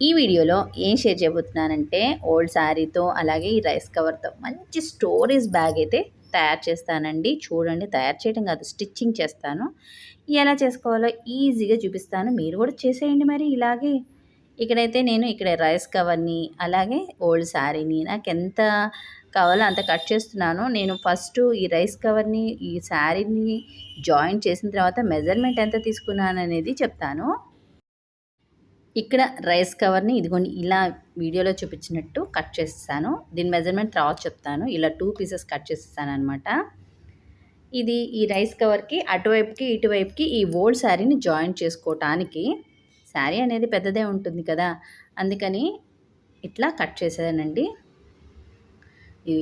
ఈ వీడియోలో ఏం షేర్ చేయబోతున్నానంటే ఓల్డ్ శారీతో అలాగే ఈ రైస్ కవర్తో మంచి స్టోరీస్ బ్యాగ్ అయితే తయారు చేస్తానండి. చూడండి తయారు చేయడం కాదు స్టిచ్చింగ్ చేస్తాను. ఎలా చేసుకోవాలో ఈజీగా చూపిస్తాను. మీరు కూడా చేసేయండి మరి ఇలాగే. ఇక్కడైతే నేను ఇక్కడ రైస్ కవర్ని అలాగే ఓల్డ్ శారీని నాకు ఎంత కావాలో అంత కట్ చేస్తున్నాను. నేను ఫస్ట్ ఈ రైస్ కవర్ని ఈ శారీని జాయిన్ చేసిన తర్వాత మెజర్మెంట్ ఎంత తీసుకున్నాను అనేది చెప్తాను. ఇక్కడ రైస్ కవర్ని ఇదిగోండి ఇలా వీడియోలో చూపించినట్టు కట్ చేస్తాను దీని మెజర్మెంట్ తర్వాత చెప్తాను. ఇలా టూ పీసెస్ కట్ చేస్తాను అనమాట ఇది ఈ రైస్ కవర్కి అటువైపుకి ఇటువైపుకి ఈ ఓల్డ్ శారీని జాయిన్ చేసుకోవటానికి శారీ అనేది పెద్దదే ఉంటుంది కదా. అందుకని ఇట్లా కట్ చేసేదానండి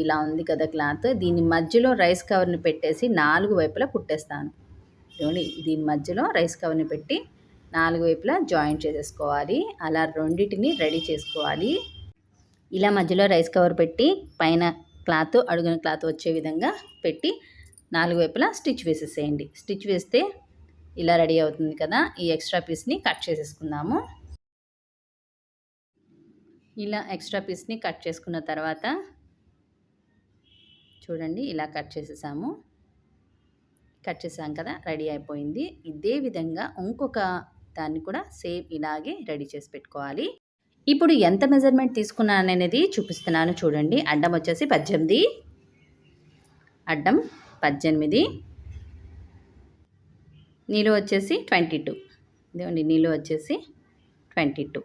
ఇలా ఉంది కదా క్లాత్. దీని మధ్యలో రైస్ కవర్ని పెట్టేసి నాలుగు వైపులా కుట్టేస్తాను. దీని మధ్యలో రైస్ కవర్ని పెట్టి నాలుగు వైపులా జాయింట్ చేసేసుకోవాలి. అలా రెండింటిని రెడీ చేసుకోవాలి. ఇలా మధ్యలో రైస్ కవర్ పెట్టి పైన క్లాత్ అడుగున క్లాత్ వచ్చే విధంగా పెట్టి నాలుగు వైపులా స్టిచ్ వేసేసేయండి. స్టిచ్ వేస్తే ఇలా రెడీ అవుతుంది కదా. ఈ ఎక్స్ట్రా పీస్ని కట్ చేసేసుకుందాము. ఇలా ఎక్స్ట్రా పీస్ని కట్ చేసుకున్న తర్వాత చూడండి ఇలా కట్ చేసేసాము. కట్ చేసాం కదా రెడీ అయిపోయింది. ఇదే విధంగా ఇంకొక దాన్ని కూడా సేమ్ ఇలాగే రెడీ చేసి పెట్టుకోవాలి. ఇప్పుడు ఎంత మెజర్మెంట్ తీసుకున్నాను అనేది చూపిస్తున్నాను చూడండి. అడ్డం వచ్చేసి పద్దెనిమిది. అడ్డం పద్దెనిమిది. నీళ్ళు వచ్చేసి ట్వంటీ టూ. ఇదిగోండి నీళ్ళు వచ్చేసి ట్వంటీ టూ.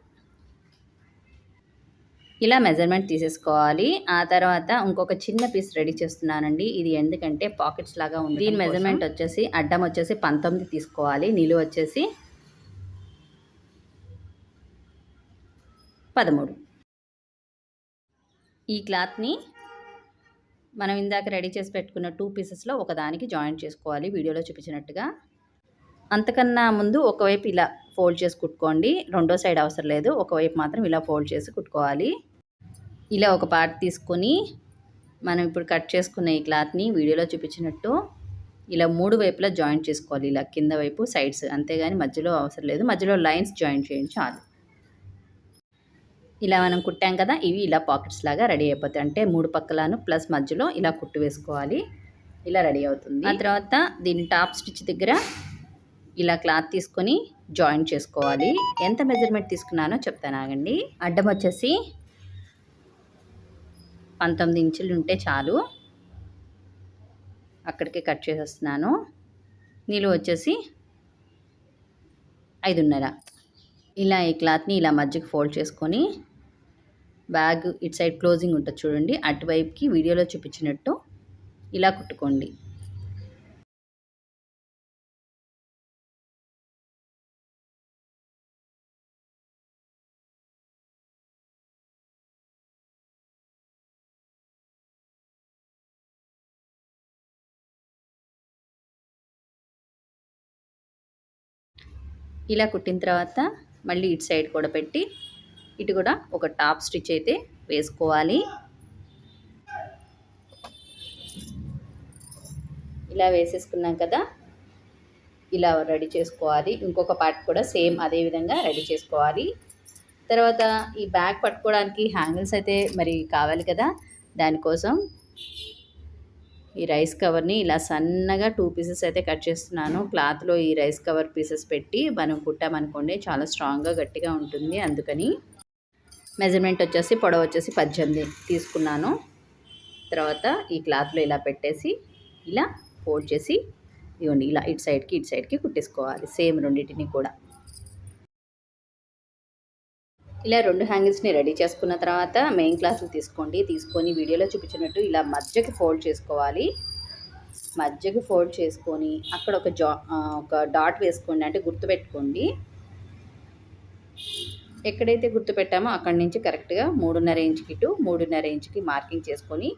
ఇలా మెజర్మెంట్ తీసేసుకోవాలి. ఆ తర్వాత ఇంకొక చిన్న పీస్ రెడీ చేస్తున్నానండి. ఇది ఎందుకంటే పాకెట్స్ లాగా ఉంది దీని మెజర్మెంట్ వచ్చేసి అడ్డం వచ్చేసి పంతొమ్మిది తీసుకోవాలి. నీళ్ళు వచ్చేసి పదమూడు. ఈ క్లాత్ని మనం ఇందాక రెడీ చేసి పెట్టుకున్న టూ పీసెస్లో ఒకదానికి జాయింట్ చేసుకోవాలి. వీడియోలో చూపించినట్టుగా. అంతకన్నా ముందు ఒకవైపు ఇలా ఫోల్డ్ చేసి కుట్టుకోండి. రెండో సైడ్ అవసరం లేదు. ఒకవైపు మాత్రం ఇలా ఫోల్డ్ చేసి కుట్టుకోవాలి. ఇలా ఒక పార్ట్ తీసుకొని మనం ఇప్పుడు కట్ చేసుకున్న ఈ క్లాత్ని వీడియోలో చూపించినట్టు ఇలా మూడు వైపులా జాయింట్ చేసుకోవాలి. ఇలా కింద వైపు సైడ్స్ అంతేగాని మధ్యలో అవసరం లేదు. మధ్యలో లైన్స్ జాయింట్ చేయండి చాలు ఇలా మనం కుట్టాం కదా ఇవి ఇలా పాకెట్స్ లాగా రెడీ అయిపోతాయి. అంటే మూడు పక్కలను ప్లస్ మధ్యలో ఇలా కుట్టు వేసుకోవాలి. ఇలా రెడీ అవుతుంది. ఆ తర్వాత దీని టాప్ స్టిచ్ దగ్గర ఇలా క్లాత్ తీసుకొని జాయిన్ చేసుకోవాలి. ఎంత మెజర్మెంట్ తీసుకున్నానో చెప్తాను ఆగండి. అడ్డం వచ్చేసి పంతొమ్మిది ఇంచులు ఉంటే చాలు. అక్కడికే కట్ చేసేస్తున్నాను. నీళ్ళు వచ్చేసి ఐదున్నర. ఇలా ఈ క్లాత్ని ఇలా మధ్యకి ఫోల్డ్ చేసుకొని బ్యాగ్ ఇటు సైడ్ క్లోజింగ్ ఉంటుంది చూడండి. అటువైపుకి వీడియోలో చూపించినట్టు ఇలా కుట్టుకోండి. ఇలా కుట్టిన తర్వాత మళ్ళీ ఇటు సైడ్ కూడా పెట్టి ఇటు కూడా ఒక టాప్ స్టిచ్ అయితే వేసుకోవాలి. ఇలా వేసేసుకున్నాం కదా. ఇలా రెడీ చేసుకోవాలి. ఇంకొక పార్ట్ కూడా సేమ్ అదే విధంగా రెడీ చేసుకోవాలి. తర్వాత ఈ బ్యాగ్ పట్టుకోవడానికి హ్యాంగిల్స్ అయితే మరి కావాలి కదా. దానికోసం ఈ రైస్ కవర్ని ఇలా సన్నగా టూ పీసెస్ అయితే కట్ చేస్తున్నాను. క్లాత్లో ఈ రైస్ కవర్ పీసెస్ పెట్టి మనం కుట్టామనుకోండి చాలా స్ట్రాంగ్గా గట్టిగా ఉంటుంది. అందుకని మెజర్మెంట్ వచ్చేసి పొడవు వచ్చేసి పద్దెనిమిది తీసుకున్నాను. తర్వాత ఈ క్లాత్లో ఇలా పెట్టేసి ఇలా ఫోల్డ్ చేసి ఇవ్వండి ఇలా ఇటు సైడ్కి ఇటు సైడ్కి కుట్టేసుకోవాలి సేమ్ రెండింటిని కూడా. ఇలా రెండు హ్యాంగిల్స్ని రెడీ చేసుకున్న తర్వాత మెయిన్ క్లాసులు తీసుకోండి. తీసుకొని వీడియోలో చూపించినట్టు ఇలా మధ్యకి ఫోల్డ్ చేసుకోవాలి. మధ్యకి ఫోల్డ్ చేసుకొని అక్కడ ఒక జా ఒక డాట్ వేసుకోండి అంటే గుర్తుపెట్టుకోండి. ఎక్కడైతే గుర్తు పెట్టామో అక్కడి నుంచి కరెక్ట్గా మూడున్నర ఇంచుకి టు మూడున్నర ఇంచుకి మార్కింగ్ చేసుకొని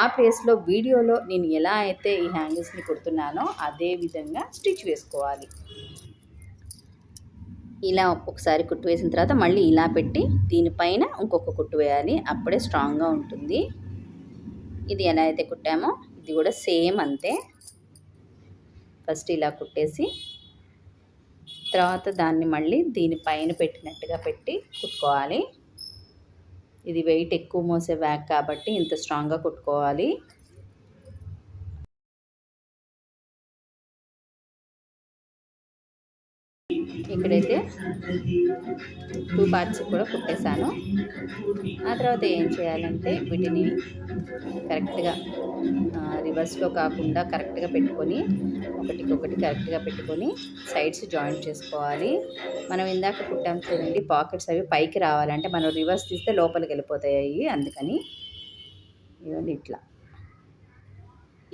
ఆ ప్లేస్లో వీడియోలో నేను ఎలా అయితే ఈ హ్యాంగిల్స్ని కుడుతున్నానో అదే విధంగా స్టిచ్ వేసుకోవాలి. ఇలా ఒకసారి కుట్టు వేసిన తర్వాత మళ్ళీ ఇలా పెట్టి దీనిపైన ఇంకొక కుట్టు వేయాలి. అప్పుడే స్ట్రాంగ్గా ఉంటుంది. ఇది ఎలా అయితే కుట్టామో ఇది కూడా సేమ్ అంతే. ఫస్ట్ ఇలా కుట్టేసి తర్వాత దాన్ని మళ్ళీ దీనిపైన పెట్టినట్టుగా పెట్టి కుట్టుకోవాలి. ఇది వెయిట్ ఎక్కువ మోసే బ్యాగ్ కాబట్టి ఇంత స్ట్రాంగ్గా కుట్టుకోవాలి. ఇక్కడైతే టూ పార్ట్స్ కూడా కుట్టేశాను. ఆ తర్వాత ఏం చేయాలంటే వీటిని కరెక్ట్గా రివర్స్లో కాకుండా కరెక్ట్గా పెట్టుకొని ఒకటికొకటి కరెక్ట్గా పెట్టుకొని సైడ్స్ జాయింట్ చేసుకోవాలి. మనం ఇందాక కుట్టాం చూడండి పాకెట్స్ అవి పైకి రావాలంటే మనం రివర్స్ తీస్తే లోపలికి వెళ్ళిపోతాయి అందుకని ఇవన్నీ ఇట్లా.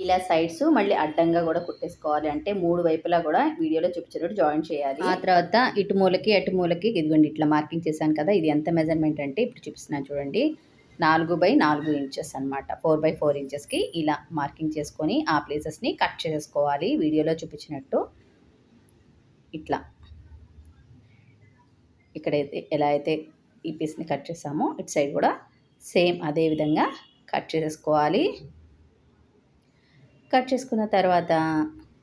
ఇలా సైడ్స్ మళ్ళీ అడ్డంగా కూడా కుట్టేసుకోవాలి. అంటే మూడు వైపులా కూడా వీడియోలో చూపించినట్టు జాయిన్ చేయాలి. ఆ తర్వాత ఇటు మూలకి అటు మూలకి ఇదిగోండి ఇట్లా మార్కింగ్ చేశాను కదా ఇది ఎంత మెజర్మెంట్ అంటే ఇప్పుడు చూపిస్తున్నాను చూడండి. నాలుగు బై నాలుగు ఇంచెస్ అనమాట ఫోర్ బై ఫోర్ ఇంచెస్కి ఇలా మార్కింగ్ చేసుకొని ఆ ప్లేసెస్ని కట్ చేసుకోవాలి వీడియోలో చూపించినట్టు. ఇట్లా. ఇక్కడైతే ఎలా అయితే ఈ పీస్ని కట్ చేసామో ఇటు సైడ్ కూడా సేమ్ అదే విధంగా కట్ చేసుకోవాలి. కట్ చేసుకున్న తర్వాత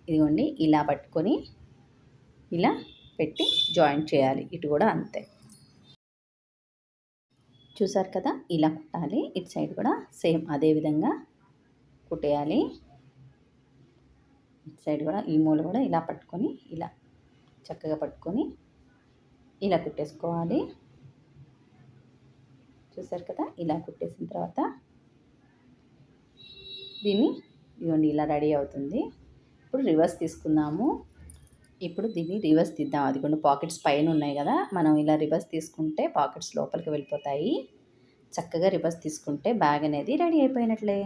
ఇదిగోండి ఇలా పట్టుకొని ఇలా పెట్టి జాయింట్ చేయాలి. ఇటు కూడా అంతే. చూసారు కదా? ఇలా కుట్టాలి. ఇటు సైడ్ కూడా సేమ్ అదే విధంగా కుట్టేయాలి. ఇటు సైడ్ కూడా ఈ మూల కూడా ఇలా పట్టుకొని ఇలా చక్కగా పట్టుకొని ఇలా కుట్టేసుకోవాలి. చూసారు కదా? ఇలా కుట్టేసిన తర్వాత దీన్ని ఇవ్వండి ఇలా రెడీ అవుతుంది. ఇప్పుడు రివర్స్ తీసుకుందాము. ఇప్పుడు దీన్ని రివర్స్ తీద్దాం. అది కొన్ని పాకెట్స్ పైన ఉన్నాయి కదా. మనం ఇలా రివర్స్ తీసుకుంటే పాకెట్స్ లోపలికి వెళ్ళిపోతాయి. చక్కగా రివర్స్ తీసుకుంటే బ్యాగ్ అనేది రెడీ అయిపోయినట్లే.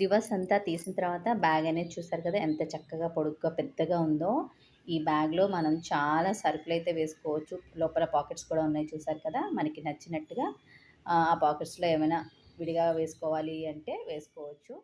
రివర్స్ అంతా తీసిన తర్వాత బ్యాగ్ అనేది చూసారు కదా ఎంత చక్కగా పొడుగ్గా పెద్దగా ఉందో. ఈ బ్యాగ్లో మనం చాలా సరుకులు అయితే వేసుకోవచ్చు. లోపల పాకెట్స్ కూడా ఉన్నాయి చూసారు కదా మనకి నచ్చినట్టుగా. ఆ పాకెట్స్లో ఏమైనా విడిగా వేసుకోవాలి అంటే వేసుకోవచ్చు.